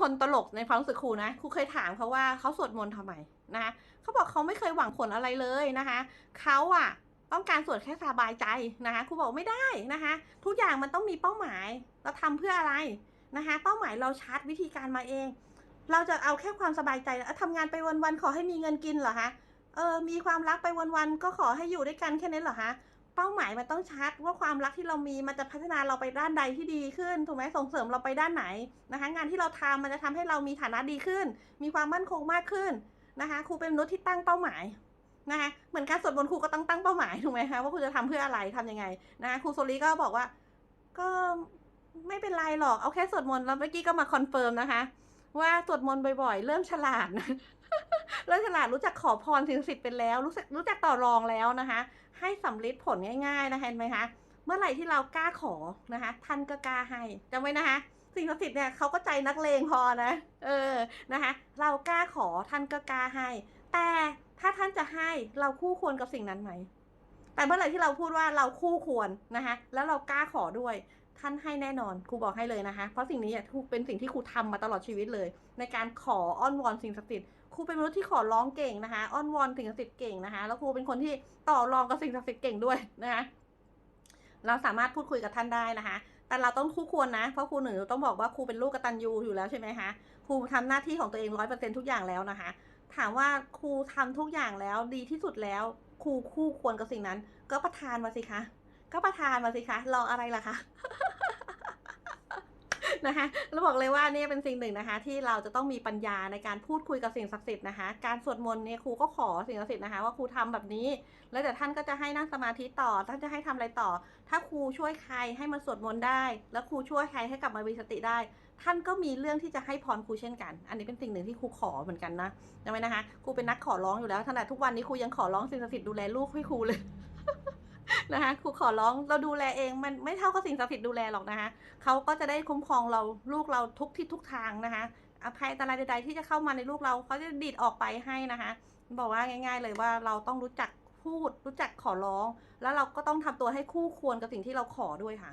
คนตลกในความรู้สึกครูนะครูเคยถามเขาว่าเขาสวดมนต์ทำไมนะคะเขาบอกเขาไม่เคยหวังผลอะไรเลยนะคะเขาอะต้องการสวดแค่สบายใจนะคะครูบอกไม่ได้นะคะ ทุกอย่างมันต้องมีเป้าหมาย เราทำเพื่ออะไรนะคะ เป้าหมายเราชัดวิธีการมาเอง เราจะเอาแค่ความสบายใจแล้วทำงานไปวันๆขอให้มีเงินกินเหรอคะเออมีความรักไปวันๆก็ขอให้อยู่ด้วยกันแค่นั้นเหรอคะ ป้าหมายมันต้องชัดว่าความรักที่เรามีมันจะพัฒนาเราไปด้านใดที่ดีขึ้นถูกไหมส่งเสริมเราไปด้านไหนนะคะ งานที่เราทำมันจะทำให้เรามีฐานะดีขึ้น มีความมั่นคงมากขึ้นนะคะครูเป็นมนุษย์ที่ตั้งเป้าหมายนะคะเหมือนการสวดมนต์ครูก็ต้องตั้งเป้าหมายถูกไหมคะว่าครูจะทำเพื่ออะไรทำยังไงนะคะครูโซลีก็บอกว่า ก็ไม่เป็นไรหรอกเอาแค่สวดมนต์แล้วเมื่อกี้ก็มาคอนเฟิร์มนะคะ ว่าสวดมนต์บ่อยๆ เริ่มฉลาด เริ่มฉลาดรู้จักขอพรสิ่งศักดิ์สิทธิ์เป็นแล้ว รู้จักรู้จักต่อรองแล้วนะคะ ให้สำลิดผลง่าย ๆนะคะเห็นไหมคะเมื่อไหร่ที่เรากล้าขอนะคะ ท่านก็กล้าให้จำไว้นะคะ สิ่งศักดิ์สิทธิ์เนี่ยเขาก็ใจนักเลงพอนะเออนะคะ เรากล้าขอท่านก็กล้าให้ แต่ถ้าท่านจะให้เราคู่ควรกับสิ่งนั้นไหมแต่เมื่อไหร่ที่เราพูดว่าเราคู่ควรนะคะ แล้วเรากล้าขอด้วยท่านให้แน่นอนครูบอกให้เลยนะคะ เพราะสิ่งนี้เป็นสิ่งที่ครูทำมาตลอดชีวิตเลย ในการขออ้อนวอนสิ่งศักดิ์สิทธิ์ ครูเป็นมนุษย์ที่ขอร้องเก่งนะคะอ้อนวอนสิ่งศักดิ์สิทธิ์เก่งนะคะ แล้วครูเป็นคนที่ต่อรองกับสิ่งศักดิ์สิทธิ์เก่งด้วยนะคะเราสามารถพูดคุยกับท่านได้นะคะ แต่เราต้องคู่ควรนะ เพราะครูหนึ่งต้องบอกว่าครูเป็นลูกกตัญญูอยู่แล้วใช่ไหมคะ ครูทำหน้าที่ของตัวเองร้อยเปอร์เซ็นทุกอย่างแล้วนะคะ ถามว่าครูทำทุกอย่างแล้วดีที่สุดแล้ว ครูคู่ควรกับสิ่งนั้น ก็ประทานมาสิคะ ก็ประทานมาสิคะ รออะไรล่ะคะ นะคะเราบอกเลยว่านี่เป็นสิ่งหนึ่งนะคะ ที่เราจะต้องมีปัญญาในการพูดคุยกับสิ่งศักดิ์สิทธิ์นะคะ การสวดมนต์เนี่ยครูก็ขอสิ่งศักดิ์สิทธิ์นะคะว่าครูทำแบบนี้ แล้วเดี๋ยวท่านก็จะให้นั่งสมาธิต่อ ท่านจะให้ทำอะไรต่อ ถ้าครูช่วยใครให้มาสวดมนต์ได้ แล้วครูช่วยใครให้กลับมามีสติได้ ท่านก็มีเรื่องที่จะให้พรครูเช่นกัน อันนี้เป็นสิ่งหนึ่งที่ครูขอเหมือนกันนะจำไว้นะคะ ครูเป็นนักขอร้องอยู่แล้วขนาดทุกวันนี้ครูยังขอร้องสิ่งศักดิ์สิทธิ์ดูแลลูกให้ครูเลย นะคะครูขอร้องเราดูแลเองมันไม่เท่ากับสิ่งศักดิ์สิทธิ์ดูแลหรอกนะคะเขาก็จะได้คุ้มครองเราลูกเราทุกทิศทุกทางนะคะอภัยอันตรายใดๆที่จะเข้ามาในลูกเราเขาจะดีดออกไปให้นะคะบอกว่าง่าย ๆ เลยว่าเราต้องรู้จักพูดรู้จักขอร้อง แล้วเราก็ต้องทำตัวให้คู่ควรกับสิ่งที่เราขอด้วยค่ะ